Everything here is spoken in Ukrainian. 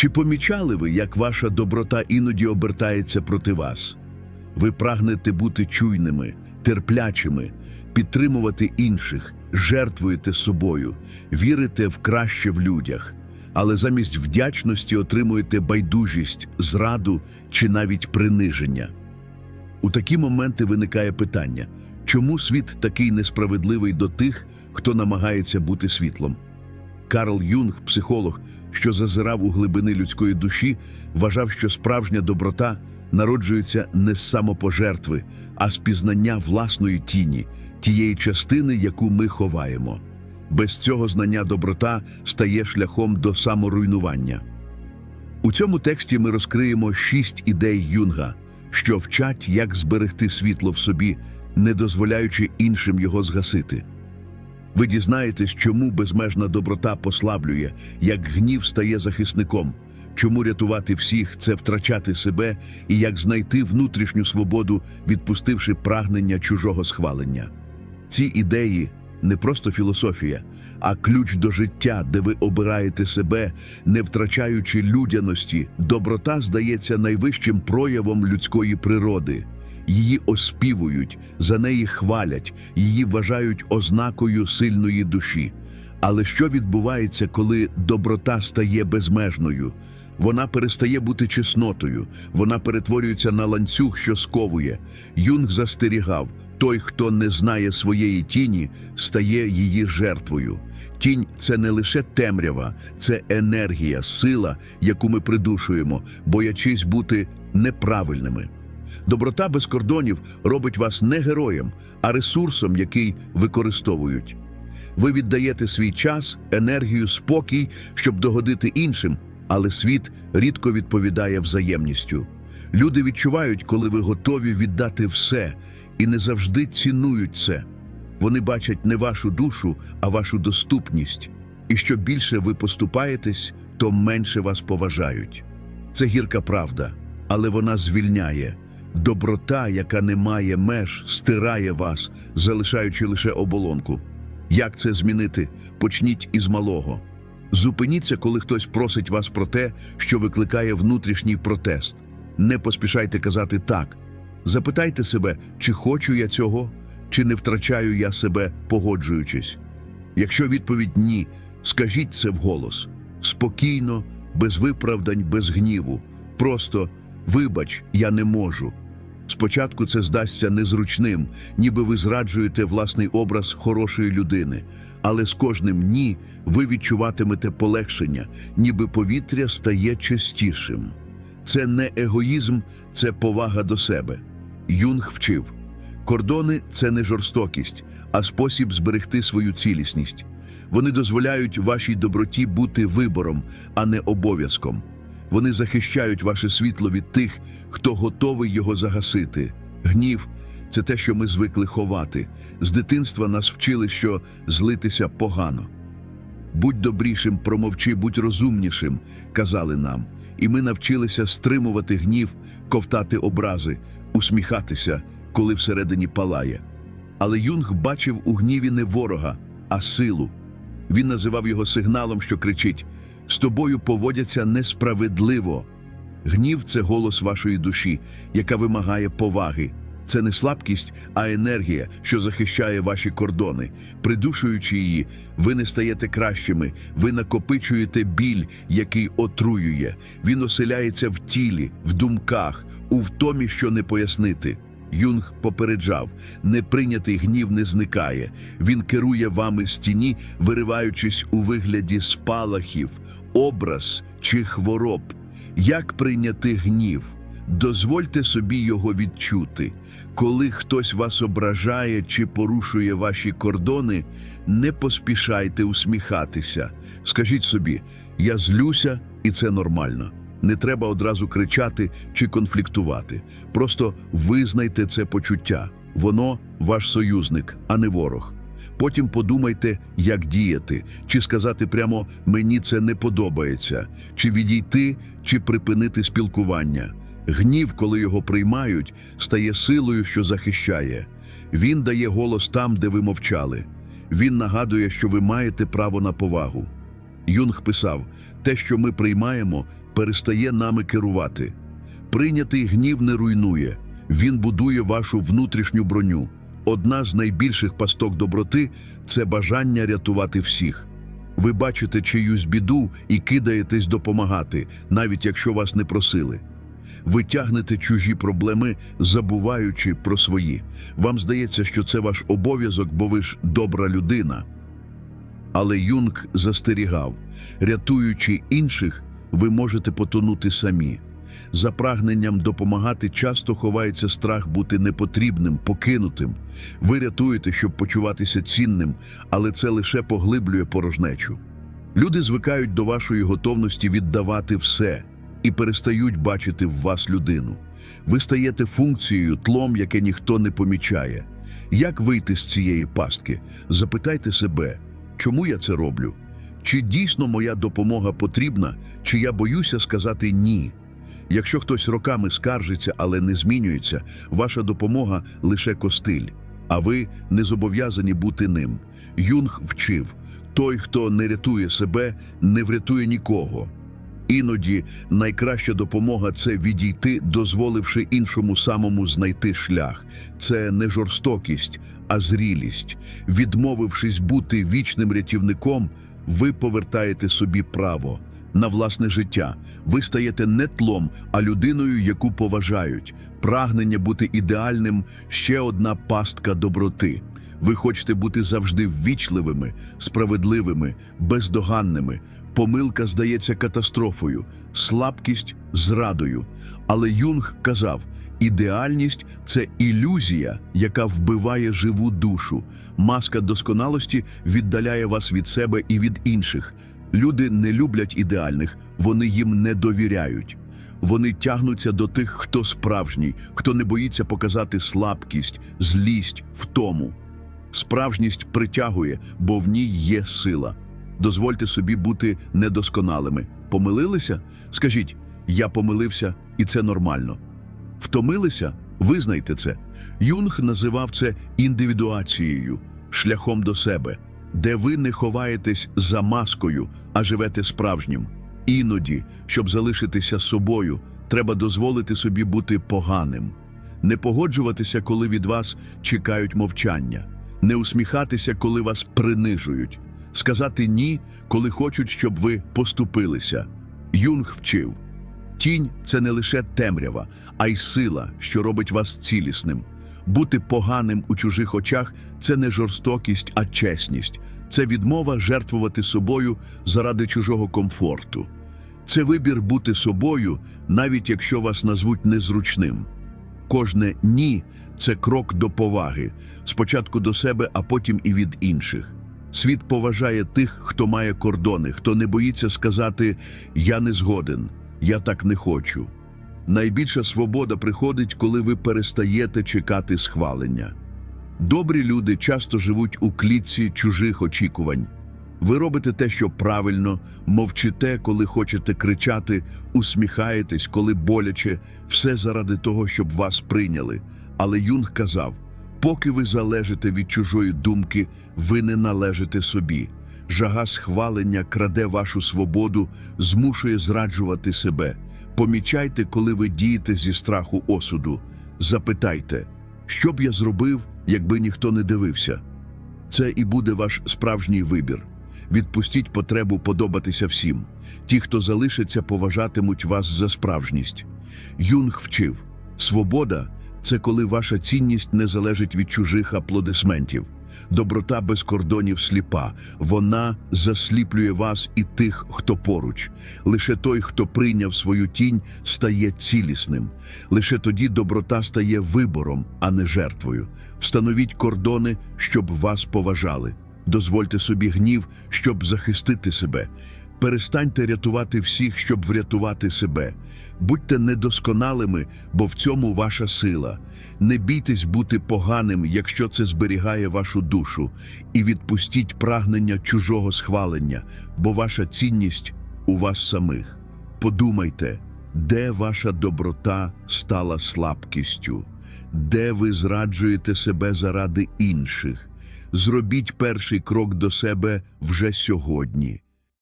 Чи помічали ви, як ваша доброта іноді обертається проти вас? Ви прагнете бути чуйними, терплячими, підтримувати інших, жертвуєте собою, вірите в краще в людях, але замість вдячності отримуєте байдужість, зраду чи навіть приниження. У такі моменти виникає питання, чому світ такий несправедливий до тих, хто намагається бути світлом? Карл Юнг, психолог, що зазирав у глибини людської душі, вважав, що справжня доброта народжується не з самопожертви, а з пізнання власної тіні, тієї частини, яку ми ховаємо. Без цього знання доброта стає шляхом до саморуйнування. У цьому тексті ми розкриємо шість ідей Юнга, що вчать, як зберегти світло в собі, не дозволяючи іншим його згасити. Ви дізнаєтесь, чому безмежна доброта послаблює, як гнів стає захисником, чому рятувати всіх це втрачати себе і як знайти внутрішню свободу, відпустивши прагнення чужого схвалення. Ці ідеї не просто філософія, а ключ до життя, де ви обираєте себе, не втрачаючи людяності. Доброта здається найвищим проявом людської природи. Її оспівують, за неї хвалять, її вважають ознакою сильної душі. Але що відбувається, коли доброта стає безмежною? Вона перестає бути чеснотою, вона перетворюється на ланцюг, що сковує. Юнг застерігав: той, хто не знає своєї тіні, стає її жертвою. Тінь це не лише темрява, це енергія, сила, яку ми придушуємо, боячись бути неправильними. Доброта без кордонів робить вас не героєм, а ресурсом, який використовують. Ви віддаєте свій час, енергію, спокій, щоб догодити іншим, але світ рідко відповідає взаємністю. Люди відчувають, коли ви готові віддати все, і не завжди цінують це. Вони бачать не вашу душу, а вашу доступність. І що більше ви поступаєтесь, то менше вас поважають. Це гірка правда, але вона звільняє. Доброта, яка не має меж, стирає вас, залишаючи лише оболонку. Як це змінити? Почніть із малого. Зупиніться, коли хтось просить вас про те, що викликає внутрішній протест. Не поспішайте казати так. Запитайте себе, чи хочу я цього, чи не втрачаю я себе, погоджуючись. Якщо відповідь ні, скажіть це вголос. Спокійно, без виправдань, без гніву. Просто вибач, я не можу. Спочатку це здасться незручним, ніби ви зраджуєте власний образ хорошої людини, але з кожним ні ви відчуватимете полегшення, ніби повітря стає чистішим. Це не егоїзм, це повага до себе. Юнг вчив: кордони це не жорстокість, а спосіб зберегти свою цілісність. Вони дозволяють вашій доброті бути вибором, а не обов'язком. Вони захищають ваше світло від тих, хто готовий його загасити. Гнів це те, що ми звикли ховати. З дитинства нас вчили, що злитися погано. Будь добрішим, промовчи, будь розумнішим, казали нам, і ми навчилися стримувати гнів, ковтати образи, усміхатися, коли всередині палає. Але Юнг бачив у гніві не ворога, а силу. Він називав його сигналом, що кричить: з тобою поводяться несправедливо. Гнів це голос вашої душі, яка вимагає поваги. Це не слабкість, а енергія, що захищає ваші кордони. Придушуючи її, ви не стаєте кращими, ви накопичуєте біль, який отруює. Він оселяється в тілі, в думках, у втомі, що не пояснити. Юнг попереджав, неприйнятий гнів не зникає. Він керує вами з тіні, вириваючись у вигляді спалахів, образ чи хвороб. Як прийняти гнів? Дозвольте собі його відчути. Коли хтось вас ображає чи порушує ваші кордони, не поспішайте усміхатися. Скажіть собі, я злюся, і це нормально. Не треба одразу кричати чи конфліктувати. Просто визнайте це почуття. Воно ваш союзник, а не ворог. Потім подумайте, як діяти, чи сказати прямо мені це не подобається, чи відійти, чи припинити спілкування. Гнів, коли його приймають, стає силою, що захищає. Він дає голос там, де ви мовчали. Він нагадує, що ви маєте право на повагу. Юнг писав: те, що ми приймаємо, перестає нами керувати. Прийнятий гнів не руйнує, він будує вашу внутрішню броню. Одна з найбільших пасток доброти це бажання рятувати всіх. Ви бачите чиюсь біду і кидаєтесь допомагати, навіть якщо вас не просили. Ви тягнете чужі проблеми, забуваючи про свої. Вам здається, що це ваш обов'язок, бо ви ж добра людина. Але Юнг застерігав, рятуючи інших, ви можете потонути самі. За прагненням допомагати часто ховається страх бути непотрібним, покинутим. Ви рятуєте, щоб почуватися цінним, але це лише поглиблює порожнечу. Люди звикають до вашої готовності віддавати все і перестають бачити в вас людину. Ви стаєте функцією, тлом, яке ніхто не помічає. Як вийти з цієї пастки? Запитайте себе, чому я це роблю? Чи дійсно моя допомога потрібна, чи я боюся сказати ні? Якщо хтось роками скаржиться, але не змінюється, ваша допомога лише костиль, а ви не зобов'язані бути ним. Юнг вчив: той, хто не рятує себе, не врятує нікого. Іноді найкраща допомога це відійти, дозволивши іншому самому знайти шлях. Це не жорстокість, а зрілість. Відмовившись бути вічним рятівником, ви повертаєте собі право на власне життя. Ви стаєте не тлом, а людиною, яку поважають. Прагнення бути ідеальним ще одна пастка доброти. Ви хочете бути завжди ввічливими, справедливими, бездоганними. Помилка здається катастрофою, слабкість зрадою. Але Юнг казав: ідеальність це ілюзія, яка вбиває живу душу. Маска досконалості віддаляє вас від себе і від інших. Люди не люблять ідеальних, вони їм не довіряють. Вони тягнуться до тих, хто справжній, хто не боїться показати слабкість, злість, втому. Справжність притягує, бо в ній є сила. Дозвольте собі бути недосконалими. Помилилися? Скажіть, я помилився, і це нормально. Втомилися? Визнайте це. Юнг називав це індивідуацією, шляхом до себе, де ви не ховаєтесь за маскою, а живете справжнім. Іноді, щоб залишитися собою, треба дозволити собі бути поганим, не погоджуватися, коли від вас чекають мовчання, не усміхатися, коли вас принижують, сказати ні, коли хочуть, щоб ви поступилися. Юнг вчив. Тінь це не лише темрява, а й сила, що робить вас цілісним. Бути поганим у чужих очах це не жорстокість, а чесність. Це відмова жертвувати собою заради чужого комфорту. Це вибір бути собою, навіть якщо вас назвуть незручним. Кожне ні це крок до поваги, спочатку до себе, а потім і від інших. Світ поважає тих, хто має кордони, хто не боїться сказати Я не згоден, я так не хочу. Найбільша свобода приходить, коли ви перестаєте чекати схвалення. Добрі люди часто живуть у клітці чужих очікувань. Ви робите те, що правильно, мовчите, коли хочете кричати, усміхаєтесь, коли боляче, все заради того, щоб вас прийняли. Але Юнг казав: поки ви залежите від чужої думки, ви не належите собі. Жага схвалення краде вашу свободу, змушує зраджувати себе. Помічайте, коли ви дієте зі страху осуду. Запитайте, що б я зробив, якби ніхто не дивився. Це і буде ваш справжній вибір. Відпустіть потребу подобатися всім. Ті, хто залишиться, поважатимуть вас за справжність. Юнг вчив: свобода це коли ваша цінність не залежить від чужих аплодисментів. Доброта без кордонів сліпа, вона засліплює вас і тих, хто поруч. Лише той, хто прийняв свою тінь, стає цілісним. Лише тоді доброта стає вибором, а не жертвою. Встановіть кордони, щоб вас поважали. Дозвольте собі гнів, щоб захистити себе. Перестаньте рятувати всіх, щоб врятувати себе. Будьте недосконалими, бо в цьому ваша сила. Не бійтесь бути поганим, якщо це зберігає вашу душу, і відпустіть прагнення чужого схвалення, бо ваша цінність у вас самих. Подумайте, де ваша доброта стала слабкістю, де ви зраджуєте себе заради інших. Зробіть перший крок до себе вже сьогодні.